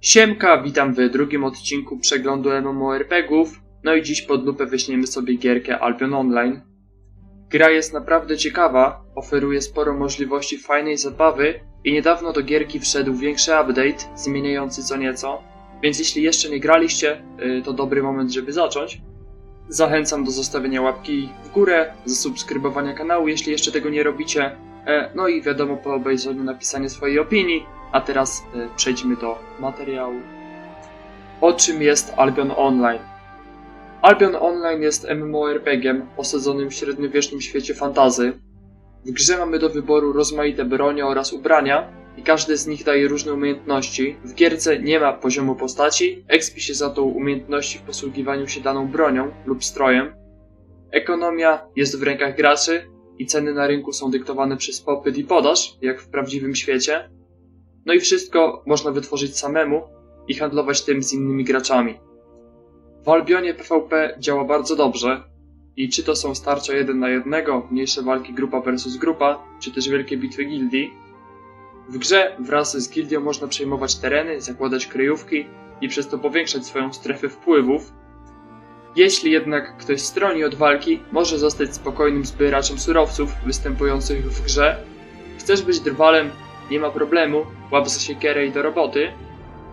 Siemka, witam w drugim odcinku przeglądu MMORPGów. No i dziś pod lupę weźmiemy sobie gierkę Albion Online. Gra jest naprawdę ciekawa, oferuje sporo możliwości fajnej zabawy i niedawno do gierki wszedł większy update, zmieniający co nieco. Więc jeśli jeszcze nie graliście, y, to dobry moment, żeby zacząć. Zachęcam do zostawienia łapki w górę, zasubskrybowania kanału, jeśli jeszcze tego nie robicie. E, No i wiadomo, po obejrzeniu napisanie swojej opinii. A teraz e, przejdźmy do materiału. O czym jest Albion Online? Albion Online jest MMORPG-iem osadzonym w średniowiecznym świecie fantazy. W grze mamy do wyboru rozmaite bronie oraz ubrania i każdy z nich daje różne umiejętności. W gierce nie ma poziomu postaci, expi się za to umiejętności w posługiwaniu się daną bronią lub strojem. Ekonomia jest w rękach graczy i ceny na rynku są dyktowane przez popyt i podaż, jak w prawdziwym świecie. No i wszystko można wytworzyć samemu i handlować tym z innymi graczami. W Albionie PvP działa bardzo dobrze i czy to są starcia jeden na jednego, mniejsze walki grupa versus grupa, czy też wielkie bitwy gildii. W grze wraz z gildią można przejmować tereny, zakładać kryjówki i przez to powiększać swoją strefę wpływów. Jeśli jednak ktoś stroni od walki, może zostać spokojnym zbieraczem surowców występujących w grze. Chcesz być drwalem, nie ma problemu, łap za siekierę i do roboty.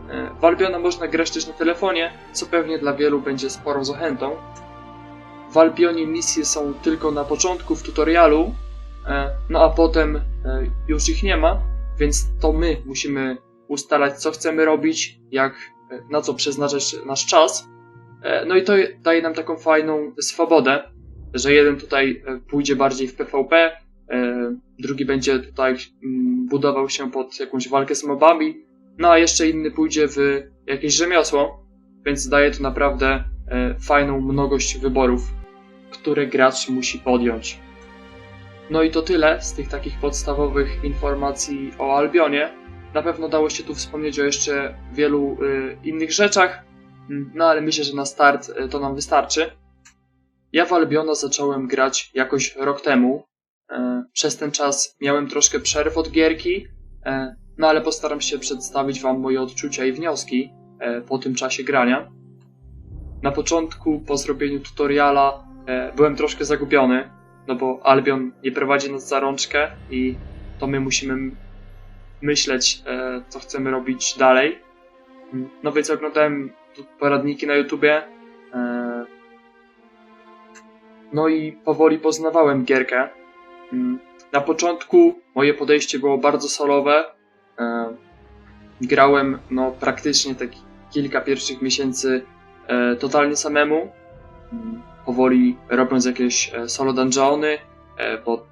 E, W Albiona można grać też na telefonie, co pewnie dla wielu będzie sporą zachętą. W Albionie misje są tylko na początku w tutorialu, e, no a potem e, już ich nie ma, więc to my musimy ustalać, co chcemy robić, jak, na co przeznaczać nasz czas. No i to daje nam taką fajną swobodę, że jeden tutaj pójdzie bardziej w PvP, drugi będzie tutaj mm, budował się pod jakąś walkę z mobami, no a jeszcze inny pójdzie w jakieś rzemiosło, więc daje to naprawdę e, fajną mnogość wyborów, które gracz musi podjąć. No i to tyle z tych takich podstawowych informacji o Albionie. Na pewno dało się tu wspomnieć o jeszcze wielu y, innych rzeczach, Mm, no ale myślę, że na start to nam wystarczy. Ja w Albiona zacząłem grać jakoś rok temu, E, Przez ten czas miałem troszkę przerw od gierki, e, no ale postaram się przedstawić Wam moje odczucia i wnioski e, po tym czasie grania. Na początku, po zrobieniu tutoriala, e, byłem troszkę zagubiony, no bo Albion nie prowadzi nas za rączkę i to my musimy myśleć, e, co chcemy robić dalej. No więc oglądałem poradniki na YouTubie, e, no i powoli poznawałem gierkę. Mm, Na początku moje podejście było bardzo solowe. Grałem no, praktycznie tak kilka pierwszych miesięcy e, totalnie samemu. Mm, Powoli robiąc jakieś e, solo dungeony, e, bo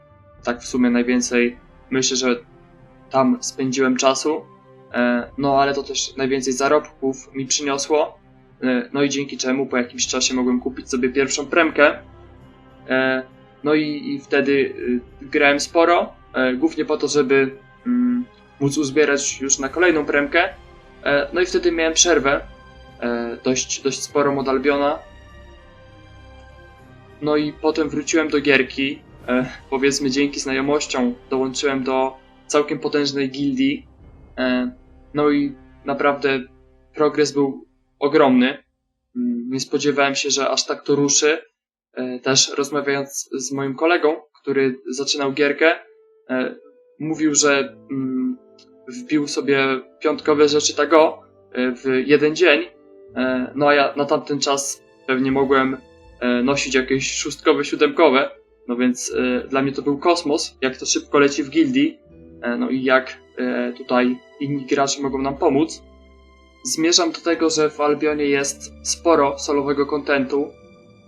tak w sumie najwięcej myślę, że tam spędziłem czasu. No ale to też najwięcej zarobków mi przyniosło. No i dzięki czemu po jakimś czasie mogłem kupić sobie pierwszą premkę. No i, i wtedy y, grałem sporo, e, głównie po to, żeby mm, móc uzbierać już na kolejną premkę. E, no i wtedy miałem przerwę, e, dość, dość sporą od Albiona. No i potem wróciłem do gierki. Powiedzmy dzięki znajomościom dołączyłem do całkiem potężnej gildii. No i naprawdę progres był ogromny. Mm, Nie spodziewałem się, że aż tak to ruszy. E, też rozmawiając z moim kolegą, który zaczynał gierkę, e, mówił, że mm, wbił sobie piątkowe rzeczy tego e, w jeden dzień, no a ja na tamten czas pewnie mogłem nosić jakieś szóstkowe, siódemkowe, no więc dla mnie to był kosmos, jak to szybko leci w gildii, no i jak tutaj inni gracze mogą nam pomóc. Zmierzam do tego, że w Albionie jest sporo solowego kontentu,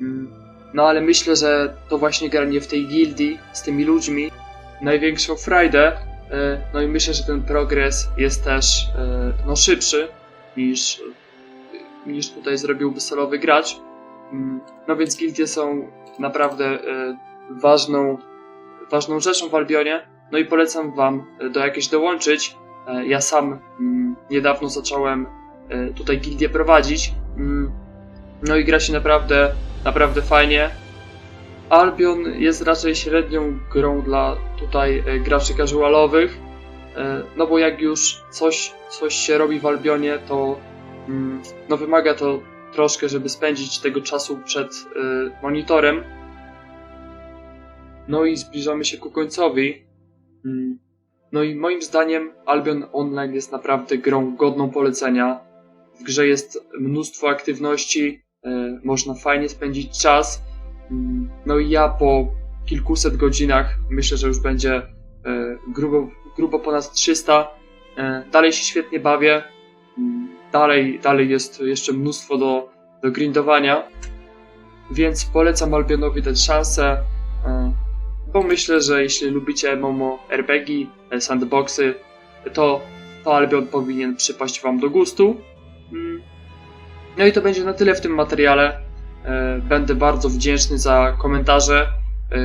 mm, no ale myślę, że to właśnie granie w tej gildii z tymi ludźmi największą frajdę. e, No i myślę, że ten progres jest też e, no, szybszy niż, niż tutaj zrobiłby solowy gracz. Mm, No więc gildie są naprawdę e, ważną, ważną rzeczą w Albionie. No i polecam wam e, do jakiejś dołączyć. E, Ja sam mm, niedawno zacząłem e, tutaj gildię prowadzić. Mm, No i gra się naprawdę naprawdę fajnie. Albion jest raczej średnią grą dla tutaj e, graczy casualowych. E, No bo jak już coś, coś się robi w Albionie, to mm, no wymaga to troszkę, żeby spędzić tego czasu przed e, monitorem. No i zbliżamy się ku końcowi. Mm, No i moim zdaniem Albion Online jest naprawdę grą godną polecenia. W grze jest mnóstwo aktywności, można fajnie spędzić czas. Mm, No i ja po kilkuset godzinach, myślę, że już będzie e, grubo, grubo ponad 300. E, Dalej się świetnie bawię. Mm, Dalej, dalej jest jeszcze mnóstwo do, do grindowania. Więc polecam Albionowi dać szansę. e, Bo myślę, że jeśli lubicie MMO e, sandboxy, to, to Albion powinien przypaść Wam do gustu. No i to będzie na tyle w tym materiale. E, Będę bardzo wdzięczny za komentarze e,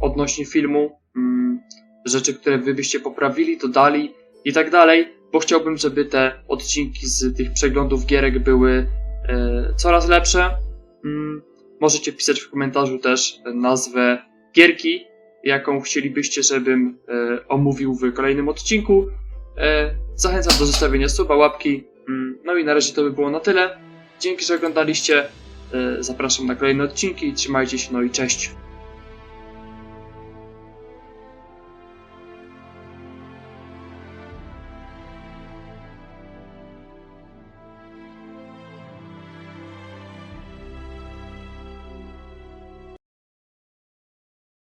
odnośnie filmu, mm, rzeczy, które wy byście poprawili, dodali i tak dalej, bo chciałbym, żeby te odcinki z tych przeglądów gierek były e, coraz lepsze. Mm, Możecie pisać w komentarzu też nazwę gierki, jaką chcielibyście, żebym omówił w kolejnym odcinku. Zachęcam do zostawienia suba, łapki. Mm, No i na razie to by było na tyle. Dzięki, że oglądaliście. E, Zapraszam na kolejne odcinki. Trzymajcie się, no i cześć.